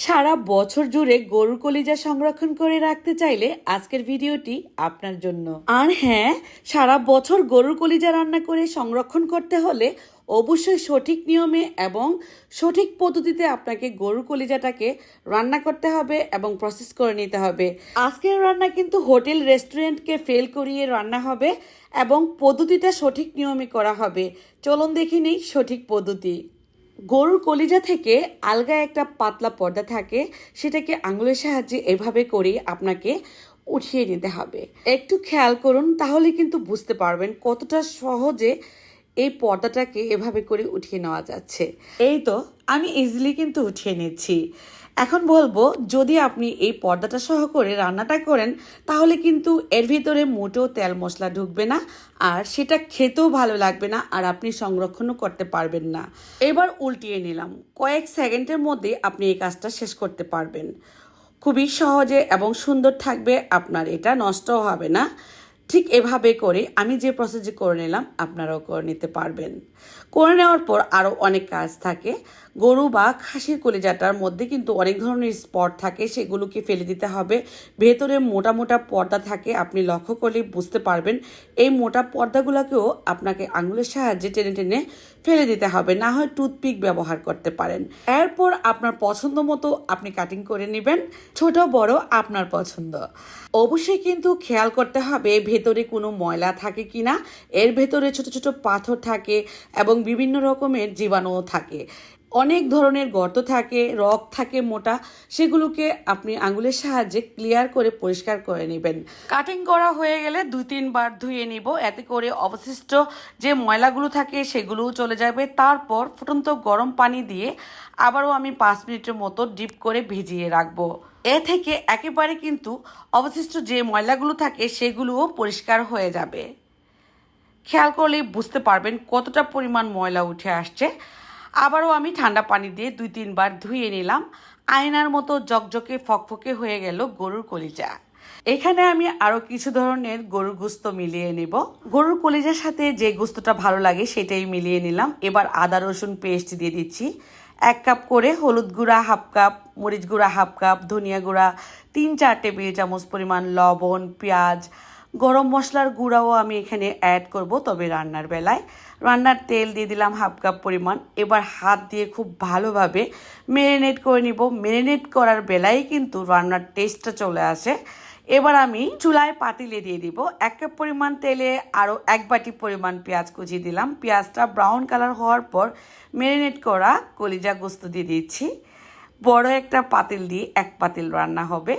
সারা বছর জুড়ে গরুর কলিজা সংরক্ষণ করে রাখতে চাইলে আজকের ভিডিওটি আপনার জন্য। আর হ্যাঁ সারা বছর গরুর কলিজা রান্না করে সংরক্ষণ করতে হলে অবশ্যই সঠিক নিয়মে এবং সঠিক পদ্ধতিতে আপনাকে গরুর কলিজাটাকে রান্না করতে হবে এবং প্রসেস করে নিতে হবে। আজকের রান্না কিন্তু হোটেল, রেস্টুরেন্টকে ফেল করিয়ে রান্না হবে এবং পদ্ধতিটা সঠিক নিয়মে করা হবে। চলুন দেখে নিই সঠিক পদ্ধতি। গরুর কলিজা থেকে আলগা একটা পাতলা পর্দা থাকে, সেটাকে আঙুলের সাহায্যে এভাবে করে আপনাকে উঠিয়ে নিতে হবে। একটু খেয়াল করুন, তাহলে কিন্তু বুঝতে পারবেন কতটা সহজে এই পর্দাটাকে এভাবে করে উঠিয়ে নেওয়া যাচ্ছে। এই তো, আমি ইজিলি কিন্তু উঠিয়ে নিচ্ছি। এখন বলব, যদি আপনি এই পর্দাটা সহ করে রান্নাটা করেন, তাহলে কিন্তু এর ভিতরে মোটেও তেল মশলা ঢুকবে না, আর সেটা খেতেও ভালো লাগবে না, আর আপনি সংরক্ষণও করতে পারবেন না। এবার উল্টিয়ে নিলাম। কয়েক সেকেন্ডের মধ্যে আপনি এই কাজটা শেষ করতে পারবেন। খুবই সহজে এবং সুন্দর থাকবে, আপনার এটা নষ্টও হবে না। ঠিক এভাবে করে আমি যে প্রসেসে করে নিলাম, আপনারাও করে নিতে পারবেন। করে নেওয়ার পর আরও অনেক কাজ থাকে। গরু বা খাসির কলিজাটার মধ্যে কিন্তু অনেক ধরনের স্পট থাকে, সেগুলোকে ফেলে দিতে হবে। ভেতরে মোটা মোটা পর্দা থাকে, আপনি লক্ষ্য করলে বুঝতে পারবেন। এই মোটা পর্দাগুলোকেও আপনাকে আঙুলের সাহায্যে টেনে টেনে ফেলে দিতে হবে, না হয় টুথপিক ব্যবহার করতে পারেন। এরপর আপনার পছন্দ মতো আপনি কাটিং করে নেবেন, ছোট, বড় আপনার পছন্দ। অবশ্যই কিন্তু খেয়াল করতে হবে, ভেতরে কোনো ময়লা থাকে কিনা, এর ভেতরে ছোট ছোট পাথর থাকে এবং বিভিন্ন রকমের জীবাণুও থাকে। অনেক ধরনের গর্ত থাকে, রক থাকে মোটা, সেগুলোকে আপনি আঙুলের সাহায্যে ক্লিয়ার করে পরিষ্কার করে নেবেন। কাটিং করা হয়ে গেলে দুই তিনবার ধুয়ে নিব, এতে করে অবশিষ্ট যে ময়লাগুলো থাকে সেগুলোও চলে যাবে। তারপর ফুটন্ত গরম পানি দিয়ে আবারও আমি পাঁচ মিনিটের মতো ডিপ করে ভিজিয়ে রাখব। এ থেকে একেবারে কিন্তু অবশিষ্ট যে ময়লাগুলো থাকে সেগুলোও পরিষ্কার হয়ে যাবে। খেয়াল করলেই বুঝতে পারবেন কতটা পরিমাণ ময়লা উঠে আসছে। আবারও আমি ঠান্ডা পানি দিয়ে দুই, তিনবার ধুয়ে নিলাম। আয়নার মতো জকজকে ফকফকে হয়ে গেল গরুর কলিজা। এখানে আমি আরও কিছু ধরনের গরুর গুস্ত মিলিয়ে নেব। গরুর কলিজার সাথে যে গুস্তটা ভালো লাগে সেটাই মিলিয়ে নিলাম। এবার আদা, রসুন পেস্ট দিয়ে দিচ্ছি। এক কাপ করে হলুদ গুঁড়া, হাফ কাপ, মরিচ গুঁড়া, হাফ কাপ, ধনিয়া গুঁড়া, তিন, চার টেবিল চামচ পরিমাণ লবণ, পেঁয়াজ গরম মশলার গুঁড়াও আমি এখানে অ্যাড করব, তবে রান্নার বেলায়। রান্নার তেল দিয়ে দিলাম হাফ কাপ পরিমাণ। এবার হাত দিয়ে খুব ভালোভাবে মেরিনেট করে নিব। মেরিনেট করার বেলায় কিন্তু রান্নার টেস্টটা চলে আসে। এবার আমি চুলায় পাতিলে দিয়ে দিব। এক কাপ পরিমাণ তেলে আরও এক বাটি পরিমাণ পেঁয়াজ কুচি দিলাম। পেঁয়াজটা ব্রাউন কালার হওয়ার পর মেরিনেট করা কলিজা গোস্ত দিয়ে দিচ্ছি। বড় একটা পাতিল দিয়ে এক পাতিল রান্না হবে।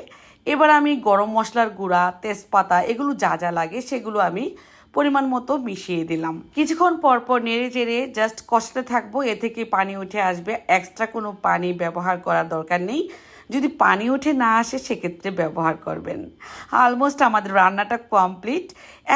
এবার আমি গরম মশলার গুঁড়া, তেজপাতা, এগুলো যা যা লাগে সেগুলো আমি পরিমাণ মতো মিশিয়ে দিলাম। কিছুক্ষণ পর পর নেড়ে চেড়ে জাস্ট কষতে থাকব, এ থেকে পানি উঠে আসবে। এক্সট্রা কোনো পানি ব্যবহার করার দরকার নেই। যদি পানি উঠে না আসে, সেক্ষেত্রে ব্যবহার করবেন। অলমোস্ট আমাদের রান্নাটা কমপ্লিট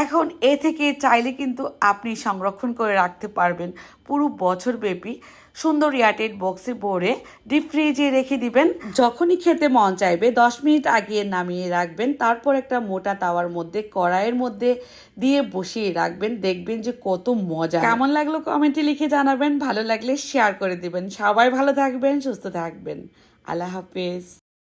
এখন এ থেকে চাইলে কিন্তু আপনি সংরক্ষণ করে রাখতে পারবেন পুরো বছর ব্যাপী সুন্দর এয়ারটেড বক্সে ভরে ডিপ ফ্রিজে রেখে দিবেন। যখনই খেতে মন চাইবে, দশ মিনিট আগে নামিয়ে রাখবেন। তারপর একটা মোটা তাওয়ার মধ্যে, কড়াইয়ের মধ্যে দিয়ে বসিয়ে রাখবেন। দেখবেন যে কত মজা। কেমন লাগল কমেন্টে লিখে জানাবেন। ভালো লাগলে শেয়ার করে দিবেন। সবাই ভালো থাকবেন, সুস্থ থাকবেন। আল্লাহ হাফেজ